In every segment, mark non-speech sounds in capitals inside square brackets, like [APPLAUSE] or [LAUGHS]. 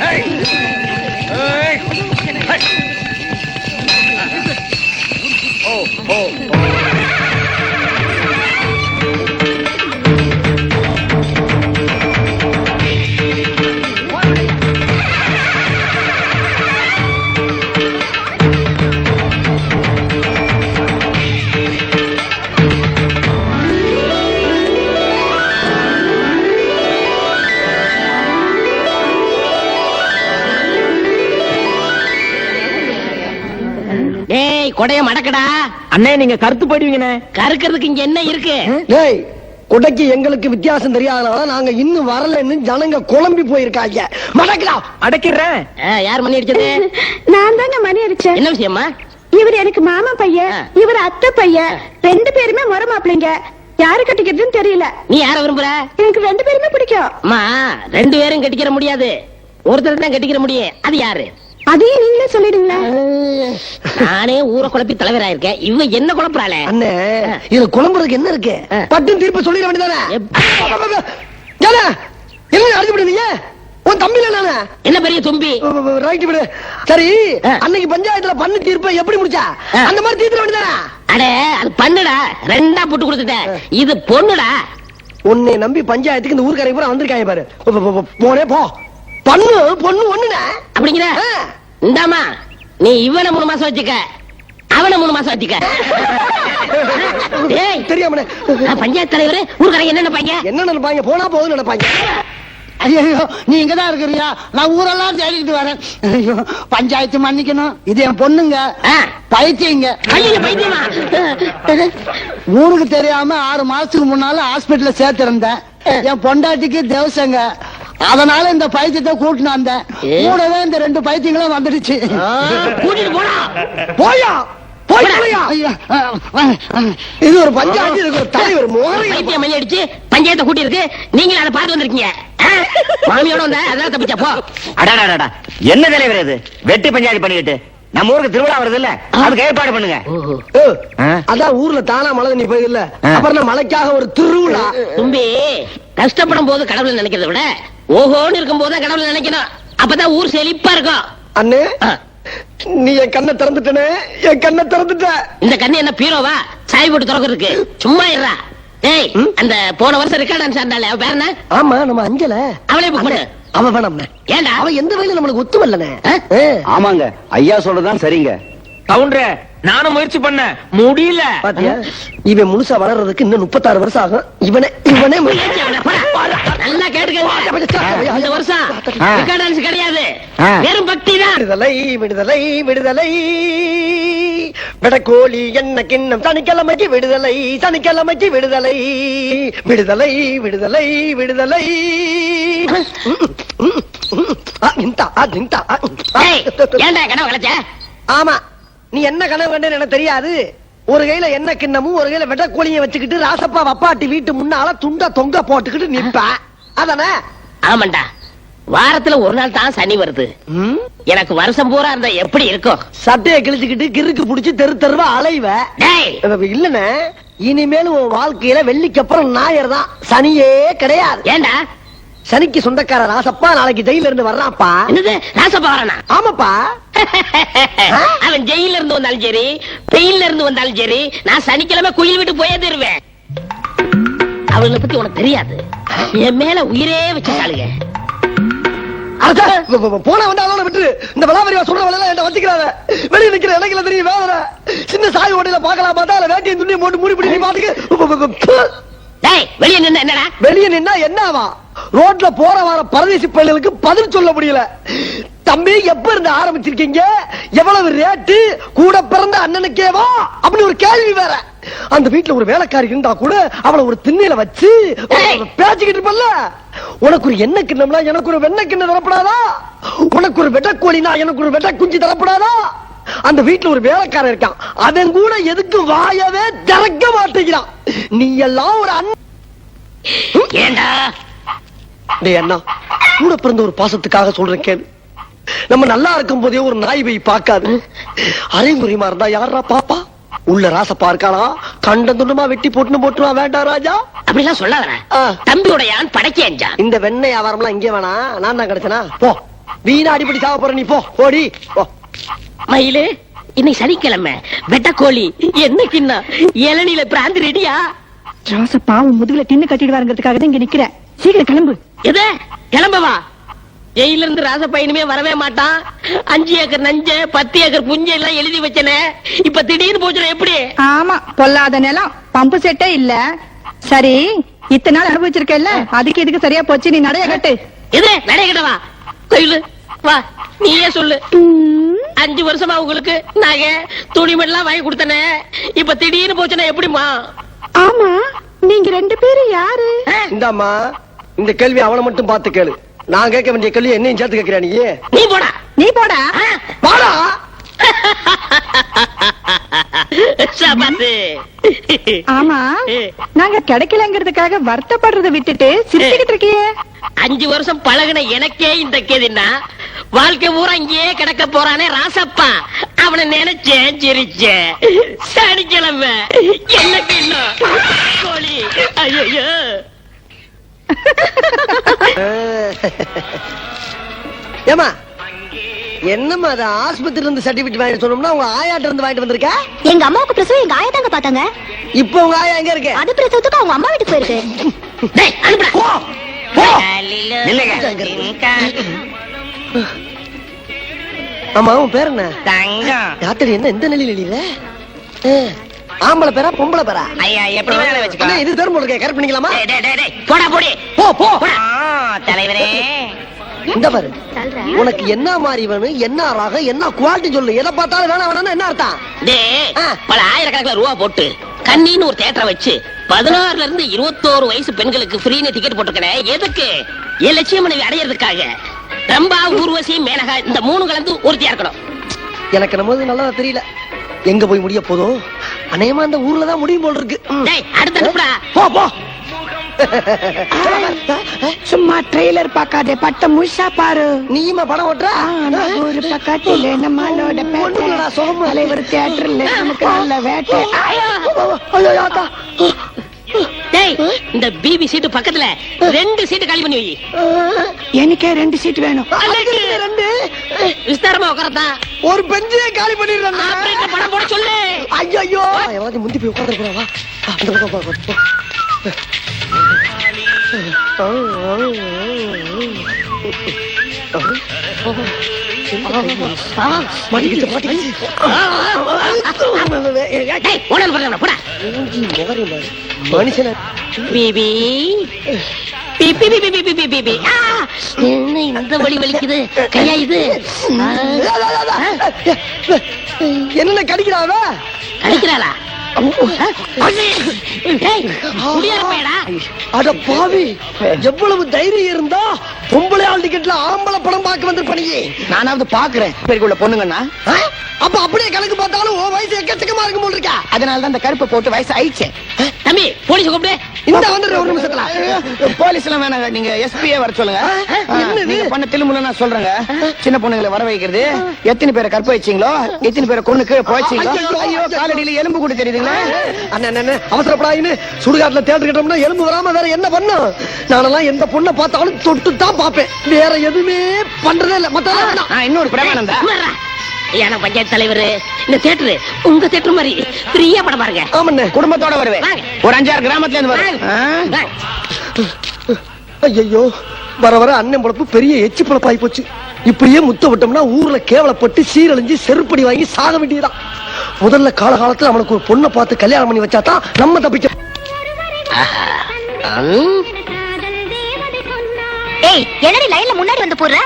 டேய் கொடைய மடக்கடா. அண்ணே நீங்க கருத்து போயிடுவீங்கண்ணே. கறுக்கிறதுக்கு இங்க என்ன இருக்கு? டேய் குடைக்கு எங்களுக்கு வித்தியாசம் தெரியாதனால நாங்க இன்னும் வரலன்னு ஜனங்க குழம்பி போயிருக்காங்க. மடக்கலாம் அடைக்கிறேன். யார் மணி அடிச்சது? [LAUGHS] நான் தாங்க மணி அடிச்சேன். என்ன விஷயமா இவர் எனக்கு மாமா பையன். இவர் அத்தை பையன். ரெண்டு பேருமே முறை மாப்பிளைங்க யாரு கட்டிக்கிறதுன்னு தெரியல. நீ யார விரும்புற? எனக்கு ரெண்டு பேருமே பிடிக்கும். அம்மா ரெண்டு பேரும் கட்டிக்கிற முடியாது. ஒருத்தர் தான் கட்டிக்கிற முடியும். அது யாரு? அதையும் நீங்களே சொல்லிடுங்களா நானே ஊரை குழப்பி தலைவராயிருக்கேன். இவ என்ன குழப்பறாளே? அண்ணே இதுல குழம்புறதுக்கு என்ன இருக்கு. பட்டும் தீர்ப்பு சொல்லிட வேண்டியதானே? என்ன அடிச்சு விடுவீங்க உன் தம்பி நானே. என்ன பெரிய தும்பி? ரைட் விடு. சரி. அன்னைக்கு பஞ்சாயத்துல பண்ணு தீர்ப்பை எப்படி முடிச்சா. அந்த மாதிரி தீர்த்த வேண்டியதானே? அடே அது பண்ணுடா. ரெண்டா புட்டு கொடுத்துட்டேன். இது பொண்ணுடா. உன்னை நம்பி பஞ்சாயத்துக்கு இந்த ஊர்க்காரங்க பூரா வந்திருக்காங்க பாரு. போனே போ. பண்ணு பொண்ணு ஒண்ணுனே அப்படிங்கிற. இந்தாமா நீ இவனை மூணு மாசம் வச்சுக்க. அவனை மூணு மாசம் வச்சுக்க. நான் பஞ்சாயத்து தலைவர் ஊர்க்காரங்க என்ன நினைப்பாங்க? என்ன நினைப்பாங்க? போனா போகுதுன்னு நினைப்பாங்க. ஐயோ நீ இங்கதான் இருக்கிறியா? நான் ஊரெல்லாம் தேடிட்டு வரேன். ஐயோ பஞ்சாயத்து மன்னிக்கணும். இது என் பொண்ணுங்க. பைத்தியங்க. ஊருக்கு தெரியாம ஆறு மாசத்துக்கு முன்னால ஹாஸ்பிடல்ல சேர்த்திருந்தேன். என் பொண்டாட்டிக்கு தேவசங்க. அதனால இந்த பைத்தியத்தை கூட்டினு ஏ. கூடவே இந்த ரெண்டு பைத்தியங்களும் வந்துடுச்சு. கூட்டிட்டு போடா. போயா. இது ஒரு பஞ்சாயத்து இதுக்கு ஒரு தலைவர் மோகன் பைத்தியம் மணி அடிச்சு பஞ்சாயத்தை கூட்டி இருக்கு நீங்களும் அதை பார்த்து வந்திருக்கீங்க? மாமியோட வந்த அதெல்லாம் தப்பிச்சா போ. அடாடாடா என்ன தலைவர் இது? வெட்டி பஞ்சாயத்து பண்ணிக்கிட்டு. நம்ம ஊருக்கு திருவிழா வருது இல்ல? அதுக்கு ஏற்பாடு பண்ணுங்க? அதான் ஊர்ல தானா மழை நீ போயில ஆ. அப்புறம் மழைக்காக ஒரு திருவிழா? தும்பி கஷ்டப்படும் போது கடவுளை நினைக்கிறத விட ஓஹோன்னு இருக்கும் போது கடவுளை நினைக்கணும். அப்பதான் ஊர் செழிப்பா இருக்கும். அண்ணே. நீ என் கண்ணை திறந்துட்டனே. என் கண்ணை திறந்துட்ட. இந்த கண்ணு என்ன பீரோவா? சாய் போட்டு திறக்கிறதுக்கு. சும்மா இருடா. டேய் ம்? அந்த போன வருஷம் ரெக்கார்ட் டான்ஸ் ஆண்டாளே அவ பேர் என்ன? ஆமா நம்ம அஞ்சல. அவளே புக் பண்ணு அவ வேணாம்ண்ணே. ஏன்டா? அவ எந்த வகையில நம்மளுக்கு ஒத்து வரலனே? ஆமாங்க. ஐயா சொல்றதுதான் சரிங்க. கவுண்டரே நானும் முயற்சி பண்ணேன் முடியல. பாத்தியா? இவன் முழுசா வளர்றதுக்கு இன்னும் முப்பத்தாறு வருஷம் ஆகும். இவனே இவனே. நல்லா கேட்டுக்கங்க இந்த வருஷம் கிடையாது. வெறும் பக்தி தான். விடுதலை விடுதலை விடுதலை. விடக்கோழி என்ன கிண்ணம்? சனிக்கிழமைக்கு விடுதலை சனிக்கிழமைக்கு விடுதலை. விடுதலை விடுதலை விடுதலை. ஆமா. நீ என்ன கனவு கண்டேன்னு எனக்கு தெரியாது. ஒரு கையில என்ன கிண்ணமும் ஒரு கையில வெட்டக்கோழியை வச்சுக்கிட்டு ராசப்பா வப்பாட்டி வீட்டு முன்னால துண்ட தொங்க போட்டுக்கிட்டு நிப்ப. அதானே? ஆமாண்டா. வாரத்துல ஒரு நாள் தான் சனி வருது? எனக்கு வருஷம் பூரா இருந்தா எப்படி இருக்கும்? சட்டையை கிழிச்சுக்கிட்டு கிறுக்கு புடிச்சு தெரு தெருவா அலைவ. டேய்! இல்லனே. இனிமேலும் உன் வாழ்க்கையில வெள்ளிக்கு அப்புறம் ஞாயிறு தான். சனியே கிடையாது. ஏன்டா சனிக்கு சொந்தக்கார ராசப்பா நாளைக்கு ஜெயில இருந்து வர்றான்ப்பா. என்னது? ராசப்பா வரானா? ஆமாப்பா. [LAUGHS] அவன் ஜெயில இருந்து வந்தாலும் சரி பெயில்ல இருந்து வந்தாலும் சரி நான் சனிக்கிழமை குயில் விட்டு போயே தருவேன். அவளை பத்தி உனக்கு தெரியாது. என் மேல உயிரே போ- போனா வந்தா அதோட விட்டு இந்த விளாவரியா சொல்ற வேலையெல்லாம் என்கிட்ட வச்சுக்கிறாத வெளிய நிக்கிற இடையில தெரியும் வேதனை சின்ன சாய் ஓட்டையில பார்க்கலாம் பார்த்தா அதுல வேட்டியும் துணியும் போட்டு மூடி பிடி பாத்துக்கு. வெளிய நின்னு என்னடா? வெளிய நின்னா என்னவா? ரோட்ல போற வர பரதேசி பள்ளிகளுக்கு பதில் சொல்ல முடியல. தம்பி எப்ப இருந்து ஆரம்பிச்சிருக்கீங்க? எவ்வளவு ரேட்டு கூட பிறந்த அண்ணனுக்கேவா? அப்படி ஒரு கேள்வி வேற. அந்த வீட்டுல ஒரு வேலைக்காரி இருந்தா கூட அவளை ஒரு திண்ணையில வச்சு ஏய். பேசிக்கிட்டு இருப்பல்ல. உனக்கு ஒரு எண்ணெய் கிண்ணம்னா எனக்கு ஒரு வெண்ணெய் கிண்ணம் தரப்படாதா? உனக்கு ஒரு வெட்டக்கோழினா எனக்கு ஒரு வெட்ட குஞ்சு தரப்படாதா? அந்த வீட்டுல ஒரு வேலைக்காரன் இருக்கான். அவன் கூட எதுக்கு வாயவே திறக்க மாட்டேங்கிறான். நீ எல்லாம் ஒரு அண்ணன். அண்ணா கூட பிறந்த ஒரு பாசத்துக்காக சொல்றேன் கேளு. நம்ம நல்லா இருக்கும் போதே ஒரு நாய் போய் பார்க்காது. அரைமுறைமா இருந்தா யாரா பாப்பா? உள்ள ராசப்பா இருக்காளா கண்ட துண்டமா வெட்டி போட்டுன்னு போட்டுருவா வேண்டாம் ராஜா. அப்படிலாம் சொல்லாதடா. ஆ. தம்பியோட யான் படைக்கேன்ஜான் இந்த வெண்ணெய் வியாபாரம்லாம் இங்கே வேணாம் நான் தான் கிடைச்சனா? போ. வீணா அடிப்படி சாவ போற நீ போ. ஓடி போ. மயிலு இன்னைக்கு சனிக்கிழமை. வெட்டக்கோழி என்னைக்குன்னா இளநில பிராந்தி ரெடியா? ராச பாவம் முதுகுல தின்னு கட்டிடுவாருங்கிறதுக்காக தான் இங்க நிக்கிறேன். சீக்கிரம் கிளம்பு. எத? கிளம்பவா? ஜெயில இருந்து ராச பையனுமே வரவே மாட்டான். அஞ்சு ஏக்கர் நஞ்ச பத்து ஏக்கர் புஞ்ச எல்லாம் எழுதி வச்சனே. இப்ப திடீர்னு போச்சுனா எப்படி? ஆமா பொல்லாத நிலம். பம்பு செட்டே இல்ல. சரி இத்தனை நாள் அனுபவிச்சிருக்கேல்ல? அதுக்கு இதுக்கு சரியா போச்சு நீ நடைய கட்டு. எது? நடைகிட்டவா கோயிலு வா நீயே சொல்லு. அஞ்சு வருஷமா உங்களுக்கு நகை துணிமெல்லாம் வாங்கி கொடுத்தனே. இப்ப திடீர்னு போச்சுனா எப்படிமா ஆமா நீங்க ரெண்டு பேரும் யாரு? இந்தாம்மா. இந்த கேள்வி அவனை மட்டும் பார்த்து கேளு. நான் கேட்க வேண்டிய கேள்வி என்னையும் சேர்த்து கேட்கிறா நீ? நீ போடா. நீ போடா. சபாத்து ஆமா. நாங்க கிடைக்கலங்கிறதுக்காக வருத்தப்படுறத விட்டுட்டு சிரிச்சுக்கிட்டு இருக்கியே. அஞ்சு வருஷம் பழகுன எனக்கே இந்த கேதின்னா வாழ்க்கை பூரா இங்கேயே கிடக்க போறானே ராசப்பா. அவனை நினைச்சேன் சிரிச்சேன். சனிக்கிழமை என்ன கோழி. ஐயோ [LAUGHS] ஏமா என்னம்மா அது ஆஸ்பத்திரியில இருந்து சர்டிபிகேட் வாங்கிட்டு சொன்னோம்னா உங்க ஆயாட்ட இருந்து வாங்கிட்டு வந்திருக்க? எங்க அம்மாவுக்கு பிரசவம் எங்க ஆயா தாங்க பாத்தாங்க இப்போ உங்க ஆயா எங்க இருக்கு? அது பிரசவத்துக்கு அவங்க அம்மா வீட்டுக்கு போயிருக்கு. டேய், அனுப்புடா. போ போ. நில்லுங்க. ஆமா உன் பேர் என்ன? தங்கம். ராத்திரி என்ன இந்த நிலையில இல்ல ஆம்பளை பேரா பொம்பளை பேரா? ஐயா எப்படி வேணாலும் வச்சுக்கோ? இது தரும் உங்களுக்கு கரெக்ட் பண்ணிக்கலாமா? டேய், டேய், டேய், டேய், போடா போடி. போ போ. ஆ, தலைவரே. இந்த பாரு. உனக்கு என்ன மாதிரி வேணும் என்ன ராகம் என்ன குவாலிட்டி சொல்லு. எதை பார்த்தாலும் வேணாம் வேணாம் என்ன அர்த்தம். பல ஆயிரக்கணக்கில் ரூபா போட்டு கண்ணின்னு ஒரு தேட்டரை வச்சு பதினாறுல இருந்து இருபத்தோரு வயசு பெண்களுக்கு ஃப்ரீன்னு டிக்கெட் போட்டுக்கிறேன் எதுக்கு? என் லட்சிய மனைவி அடையறதுக்காக. ரம்பா ஊர்வசி மேனகா இந்த மூணு கலந்து ஒருத்தியா இருக்கணும். எனக்கு நம்ம நல்லதா தெரியல. எங்க போய் முடிய போதும் அநேகமா அந்த ஊர்ல தான் முடியும் போல் இருக்கு. ம். டேய் அடுத்து அனுப்புடா. போ போ. சும்மா ட்ரெய்லர் பார்க்காதே பட்ட முழுசா பாரு. நீயுமா படம் ஓட்டுற? ஒரு பக்கத்துல நம்மளோட. தலைவர் தியேட்டர்ல நமக்கு நல்ல வேட்டை. டேய் இந்த பிபி சீட்டு பக்கத்துல ரெண்டு சீட்டு காலி பண்ணி வை. எனக்கே ரெண்டு சீட் வேணும். ரெண்டு. விஸ்தாரமா உட்காரத்தான் ஒரு பெஞ்சே காலி பண்ணிடுறேன் ஆபரேட்டர் படம் போட சொல்லு. ஐயோ ஐயோ எவனாச்சும் முந்தி போய் உட்கார்ந்து வா. அந்த பக்கம் போ. மனுஷன பிபி என்ன இந்த வழி வலிக்குது கையா இது என்ன கடிக்கிறாவ? கடிக்கிறாளா? அட பாவி எவ்வளவு தைரியம் இருந்தா பொம்பளை ஆள் டிக்கெட்ல ஆம்பளை படம் பார்க்க வந்து பண்ணியே நானாவது பாக்குறேன் பேருக்குள்ள பொண்ணுங்கன்னா? அப்ப அப்படியே கணக்கு பார்த்தாலும் உன் வயசு எக்கச்சக்கமா இருக்கும் போல் இருக்கா? அதனால தான் இந்த கருப்பை போட்டு வயசு ஆயிடுச்சு தம்பி போலீஸ் கூப்பிடு. இந்த வந்துடுற ஒரு நிமிஷத்துல. போலீஸ் எல்லாம் வேணாங்க. நீங்க எஸ்பியே வர சொல்லுங்க? நீங்க பண்ண தில்லுமுள்ள நான் சொல்றேங்க. சின்ன பொண்ணுங்களை வர வைக்கிறது. எத்தனை பேரை கற்ப வச்சீங்களோ எத்தனை பேரை கொண்டு கீழே போய்ச்சீங்களோ ஐயோ, காலடியில எலும்பு கூட தெரியுதுங்களா? அண்ணா அண்ணா அவசரப்படாயின்னு சுடுகாட்டுல தேட்டர் கிட்டோம்னா எலும்பு வராம வேற என்ன பண்ணும்? நானெல்லாம் எந்த பொண்ணை பார்த்தாலும் தொட்டு தான் பார்ப்பேன். வேற எதுவுமே பண்றதே இல்ல. மத்த இன்னொரு பிரமானந்தா நான் பஞ்சாயத்து தலைவர். இந்த தேட்டரு உங்க தேட்டர் மாதிரி ஃப்ரீயா படம் பாருங்க. ஆமண்ணே குடும்பத்தோட வருவேன். ஒரு அஞ்சாறு கிராமத்துல இருந்து? வாங்க. ஐயோ வர வர அண்ணன் பொழப்பு பெரிய எச்சி பொழப்பாகி போச்சு. இப்படியே முத்த விட்டோம்னா ஊர்ல கேவலப்பட்டு சீரழிஞ்சு செருப்படி வாங்கி சாக வேண்டியதுதான். முதல்ல காலகாலத்துல அவனுக்கு ஒரு பொண்ணை பார்த்து கல்யாணம் பண்ணி வச்சாதான் நம்ம தப்பிச்சோம். ஏய் என்னடி லைன்ல முன்னாடி வந்து போடுற?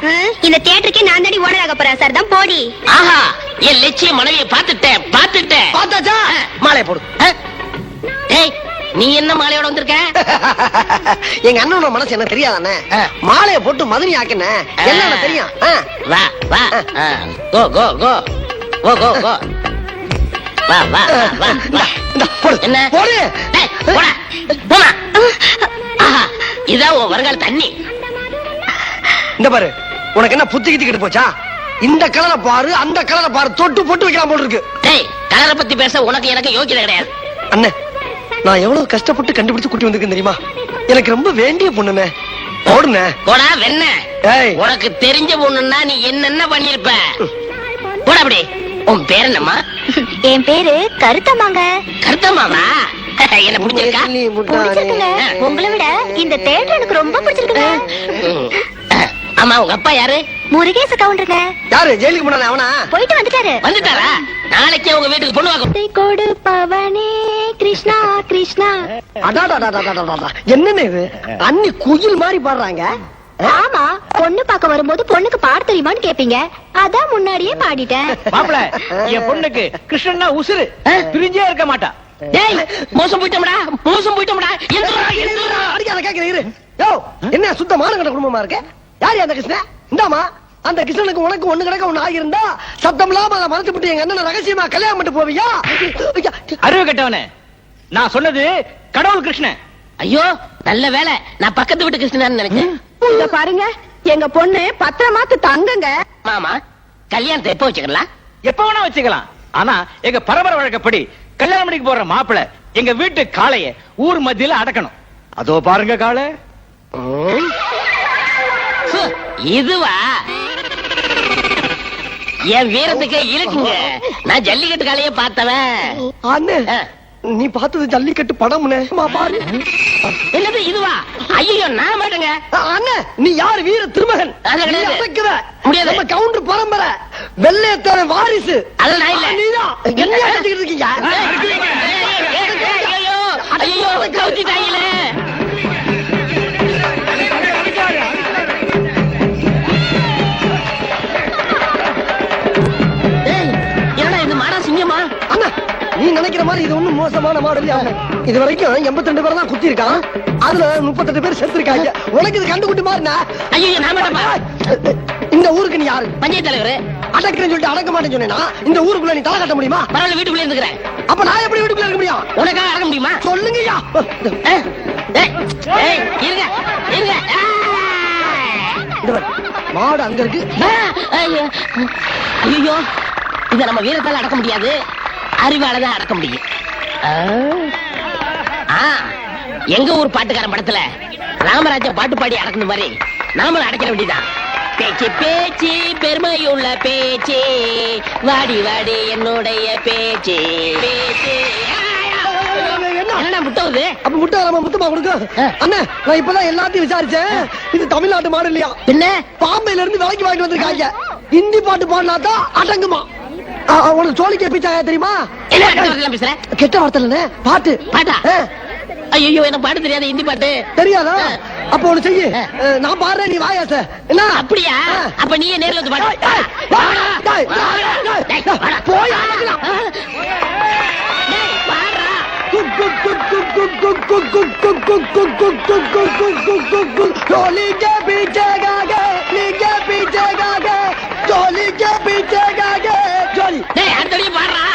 இந்த தியேட்டருக்கே நான் தாடி ஓனர் ஆக போறேன் சார். தான் போடி. ஆஹா என் லட்சிய மனைவியை பார்த்துட்டேன் பார்த்துட்டேன். பார்த்தாச்சா? மாலையை போடு. டேய் நீ என்ன மாலையோட வந்திருக்க? [LAUGHS] எங்க அண்ணனோட மனசு என்ன தெரியாதானே? மாலையை போட்டு மதுரை ஆக்கின. எல்லாம் தெரியும். வா வா. கோ கோ கோ. கோ கோ கோ. வா வா வா, வா. என்ன? போடு. போடா. போமா. ஆஹா இதான் உன் வருங்கால தண்ணி. இந்த பாரு உனக்கு என்ன புத்தி கெட்டு போச்சா? இந்த கலரை பாரு அந்த கலரை பாரு தொட்டு போட்டு வைக்கலாம் போல இருக்கு. டேய் கலரை பத்தி பேச உனக்கு எனக்கு யோக்கியதை கிடையாது. அண்ணே நான் எவ்வளவு கஷ்டப்பட்டு கண்டுபிடிச்சு கூட்டி வந்திருக்கேன் தெரியுமா? எனக்கு ரொம்ப வேண்டிய பொண்ணுண்ணே. போடுங்க போடா வெண்ண. ஏய். உனக்கு தெரிஞ்ச பொண்ணுன்னா நீ என்னென்ன பண்ணிருப்ப போடா அப்படி. உன் பேர் என்னம்மா? என் பேரு கருத்தம்மாங்க. கருத்தம்மாவா? என்ன பிடிச்சிருக்கா. உங்களை விட இந்த தேட்டர் எனக்கு ரொம்ப பிடிச்சிருக்குங்க. ஆமா உங்க அப்பா யாரு? முருகேச கவுண்டருங்க. யாரு? ஜெயிலுக்கு போனானே அவனா? போயிட்டு வந்துட்டாரு. வந்துட்டாரா? நாளைக்கே உங்க வீட்டுக்கு பொண்ணு வாங்க. இசை கொடுப்பவனே கிருஷ்ணா கிருஷ்ணா. என்னன்னு இது? அண்ணி குயில் மாதிரி பாடுறாங்க. ஆமா பொண்ணு பார்க்க வரும்போது பொண்ணுக்கு பாட தெரியுமான்னு கேப்பீங்க. அதான் முன்னாடியே பாடிட்டேன். மாப்பிள என் பொண்ணுக்கு கிருஷ்ணன்னா உசுரு பிரிஞ்சே இருக்க மாட்டா. டேய் மோசம் போயிட்டோம்டா. மோசம் போயிட்டோம்டா. என்ன சுத்த மானங்கட குடும்பமா இருக்கு? யாரு அந்த கிருஷ்ணன் இந்தாமா அந்த கிருஷ்ணனுக்கு உனக்கு ஒண்ணு கிடக்க ஒண்ணு ஆகியிருந்தா சத்தம் இல்லாம அதை மறைச்சு விட்டு எங்க அண்ணன் ரகசியமா கல்யாணம் பண்ணிட்டு போவியா? ஐயா, அறிவு கெட்டவனே நான் சொன்னது கடவுள் கிருஷ்ணன் ஐயோ நல்ல வேலை நான் பக்கத்து வீட்டு கிருஷ்ணன் நினைச்சேன். இங்க பாருங்க எங்க பொண்ணு பத்திரமாத்து தங்குங்க. மாமா கல்யாணத்தை எப்போ வச்சுக்கலாம்? எப்ப வேணா வச்சுக்கலாம். ஆனா எங்க பரம்பரை வழக்கப்படி கல்யாணம் பண்ணிக்கு போற மாப்பிள எங்க வீட்டு காளைய ஊர் மத்தியில அடக்கணும். அதோ பாருங்க காளை. இதுவா என் வீரத்துக்கு இழுக்குங்க நான் ஜல்லிக்கட்டு காலையே பார்த்தவன். நீ பார்த்தது ஜல்லிக்கட்டு படம்னு பாரு என்னது இதுவா ஐயோ நான் மாட்டேங்க அண்ணே நீ யாரு வீர திருமகன். முடியாது. நம்ம கவுண்டர் பரம்பரை வெள்ளையத்தோட வாரிசு அதெல்லாம் நான் இல்ல. நீதான் என்ன இருக்கீங்க ஐயோ ஐயோ கவுத்திட்டாங்களே நீ நினைக்கிற மாதிரி இது ஒண்ணும் மோசமான மாடல் இது வரைக்கும் எண்பத்தி ரெண்டு பேர் தான் குத்தி இருக்கான் அதுல முப்பத்தெட்டு பேர் செத்து இருக்காங்க உனக்கு இது கண்டுகுட்டி ஐயோ மாட்டப்பா இந்த ஊருக்கு நீ யாரு? பஞ்சாயத்து தலைவர். அடக்கிறேன்னு சொல்லிட்டு அடக்க மாட்டேன்னு சொன்னேன்னா இந்த ஊருக்குள்ள நீ தலை கட்ட முடியுமா? பரவாயில்ல வீட்டுக்குள்ளே இருந்துக்கிறேன். அப்ப நான் எப்படி வீட்டுக்குள்ள இருக்க முடியும்? உனக்காக அடக்க முடியுமா? சொல்லுங்கய்யா. ஏய், இருங்க இருங்க. மாடு அங்க இருக்கு. ஐயோ. இத நம்ம வீரத்தால அடக்க முடியாது. அறிவால தான் அடக்க முடியும். எங்க ஊர் பாட்டுக்காரன் படத்துல ராமராஜ பாட்டு பாடி அடக்கணும் மாதிரி நாமளும் அடைக்கிற வேண்டியதான் பேச்சு பேச்சு பெருமையுள்ள பேச்சு. வாடி வாடி என்னுடைய பேச்சு. பேச்சு. என்ன? முட்டவுது அப்ப முட்டை நம்ம முத்தமா கொடுக்கும் அண்ணா நான் இப்பதான் எல்லாத்தையும் விசாரிச்சேன். இது தமிழ்நாட்டு மாடு இல்லையா? பின்ன? பாம்பேல இருந்து விலைக்கு வாங்கிட்டு வந்திருக்காங்க. ஹிந்தி பாட்டு பாடினா தான் அடங்குமா? உனக்கு சோழிக்க பீச்சாயா தெரியுமா கெட்ட வார்த்தை பாட்டு பாட்டா ஐயோ எனக்கு பாட்டு தெரியாது ஹிந்தி பாட்டு தெரியாதா அப்ப ஒண்ணு செய்யு நான் பாடுறேன் நீ வாயா என்ன அப்படியா அப்ப நீ நேர்ல வந்து பாடு போய் टोली के पीछे गागे ली के पीछे गागे टोली के पीछे गागे சொல்லி பாடுறா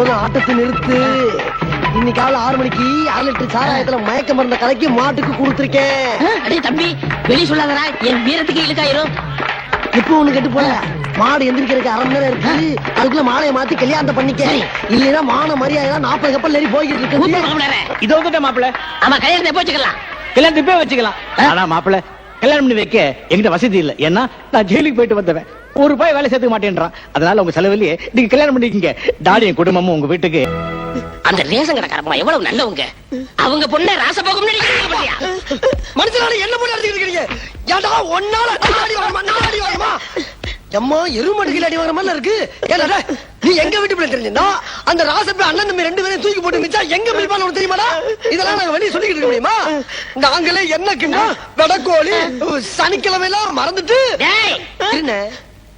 போதும் ஆட்டத்தை நிறுத்து. இன்னைக்கு காலைல ஆறு மணிக்கு அரை லிட்டர் சாராயத்துல மயக்க மருந்த கலக்கி மாட்டுக்கு கொடுத்துருக்கேன். அடே தம்பி வெளிய சொல்லாதடா. என் வீரத்துக்கு இழுக்காயிரும். இப்போ ஒண்ணு கெட்டு போல? மாடு எந்திரிக்கிறதுக்கு அரை மணி நேரம் இருக்கு. அதுக்குள்ள மாலையை மாத்தி கல்யாணத்தை பண்ணிக்க. இல்லைன்னா மான மரியாதை நாற்பது கப்பல் ஏறி போய்கிட்டு இருக்கு. இதோ வந்துட்ட மாப்பிள ஆமா கல்யாணத்தை எப்போ வச்சுக்கலாம்? கல்யாணம் இப்பவே வச்சுக்கலாம். ஆனா மாப்பிள கல்யாணம் பண்ணி வைக்க என்கிட்ட வசதி இல்ல. ஏன்னா நான் ஜெயிலுக்கு போயிட்டு வந்தவன். ஒரு ரூபாய் வேலை சேர்த்துக்க மாட்டேன்றான். அதனால உங்க செலவுலயே நீங்க கல்யாணம் பண்ணிக்கங்க. டாடியும் குடும்பமும் உங்க வீட்டுக்கு. அந்த ரேஷன் கடைக்காரமா எவ்வளவு நல்லவங்க? அவங்க பொண்ணை ராசபோகம் மனுஷனால என்ன பண்ணி அடிச்சுக்கிட்டு இருக்கீங்க ஏன்டா ஒன்னால அடி வாங்கமா? நாலு அடி வாங்கமா? எம்மா எருமடுகள் அடி வாங்குற மாதிரி இருக்கு. டேய், நீ எங்க வீட்டு பிள்ளை தெரிஞ்சிருந்தா? அந்த ராசப்ப அண்ணன் தம்பி ரெண்டு பேரும் தூக்கி போட்டு மிச்சா எங்க மிதிப்பான்னு உனக்கு தெரியுமாடா? இதெல்லாம் நாங்க வெளிய சொல்லிக்கிட்டு இருக்க முடியுமா? நாங்களே என்னக்குங்க வெடக்கோழி சனிக்கிழமை எல்லாம் மறந்துட்டு டேய் என்ன?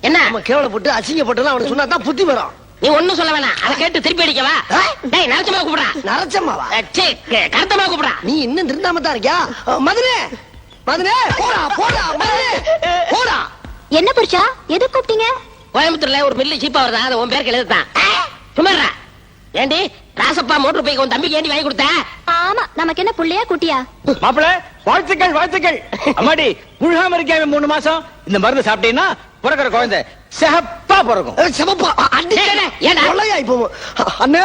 என்ன? நம்ம கேவலப்பட்டு அசிங்கப்பட்டு அவனுக்கு சொன்னா தான் புத்தி வரும். நீ ஒண்ணும் சொல்ல வேணாம். அதை கேட்டு திருப்பி அடிக்கவா? டேய் நரச்சமா கூப்பிடா நரச்சம்மாவா சே கருத்தமா கூப்பிடா நீ இன்னும் திருந்தாம தான் இருக்கியா மதுரே மதுரே போடா போடா மதுரே போடா. என்ன புருஷா? எது கூப்பிட்டீங்க? கோயம்புத்தூர்ல ஒரு மில்லு சீப்பா வருதா அது உன் பேருக்கு எழுதுதான். சும்மாடா ஏண்டி ராசப்பா மோட்டர் பைக் உன் தம்பிக்கு ஏண்டி வாங்கி கொடுத்த? ஆமா நமக்கு என்ன புள்ளையா குட்டியா? மாப்பிள வாழ்த்துக்கள் வாழ்த்துக்கள். அம்மாடி புழுகாம இருக்காம மூணு மாசம். இந்த மருந்து சாப்பிட்டீங்கன்னா பிறக்கிற குழந்தை சிகப்பா பிறக்கும். ஏன்டா? கொள்ளையா இப்போ அண்ணே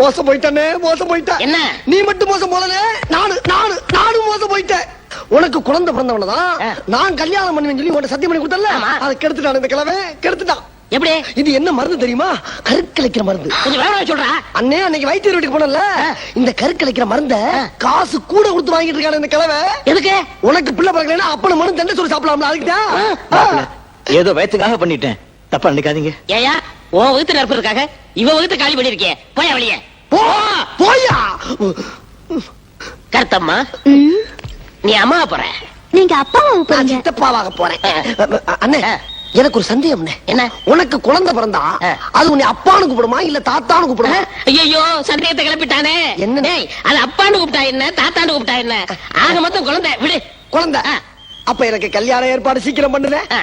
மோசம் போயிட்டனே மோசம் போயிட்டேன் என்ன? நீ மட்டும் மோசம் போலனே நானு நானு நானும் மோசம் போயிட்டேன். உனக்கு குழந்தை பிறந்தவனதான். நான் கல்யாணம் பண்ணுவேன்னு சொல்லி உன்னை சத்தியம் பண்ணி கொடுத்தல ஆமா. அதை கெடுத்துட்டான் இந்த கிழமை கெடுத்துட்டான். எப்படி? இது என்ன மருந்து தெரியுமா? கருக்கலைக்கிற மருந்து. கொஞ்சம் விவரம் சொல்றா. அண்ணே அன்னைக்கு வைத்தியர் வீட்டுக்கு போனல இந்த கருக்கலைக்கிற மருந்த காசு கூட கொடுத்து வாங்கிட்டு இருக்கான இந்த கிழமை எதுக்கு? உனக்கு பிள்ளை பிறக்கலைன்னா அப்பன மருந்து தண்டை சொல்லி சாப்பிடலாம்ல அதுக்கு மாப்பிள, ஏதோ வயத்துக்காக பண்ணிட்டேன். தப்பா நினைக்காதீங்க. ஏயா உன் வகுத்து நற்பதற்காக இவ வகுத்து காலி பண்ணிருக்கே போயா வெளியே. போ போயா. கருத்தம்மா நீ அம்மா போற. நீங்க அப்பாவை நான் போறீங்க. சித்தப்பாவாக போறேன். அண்ணே எனக்கு ஒரு சந்தேகம் என்ன? உனக்கு குழந்தை பிறந்தா. அது உன்னை அப்பான்னு கூப்பிடுமா இல்ல தாத்தான்னு கூப்பிடுமா? ஐயோ சந்தேகத்தை கிளப்பிட்டானே. என்ன? அது அப்பான்னு கூப்பிட்டா என்ன தாத்தான்னு கூப்பிட்டா என்ன? ஆக மொத்தம் குழந்தை விடு. குழந்தை. அப்ப எனக்கு கல்யாண ஏற்பாடு சீக்கிரம் பண்ணுதே.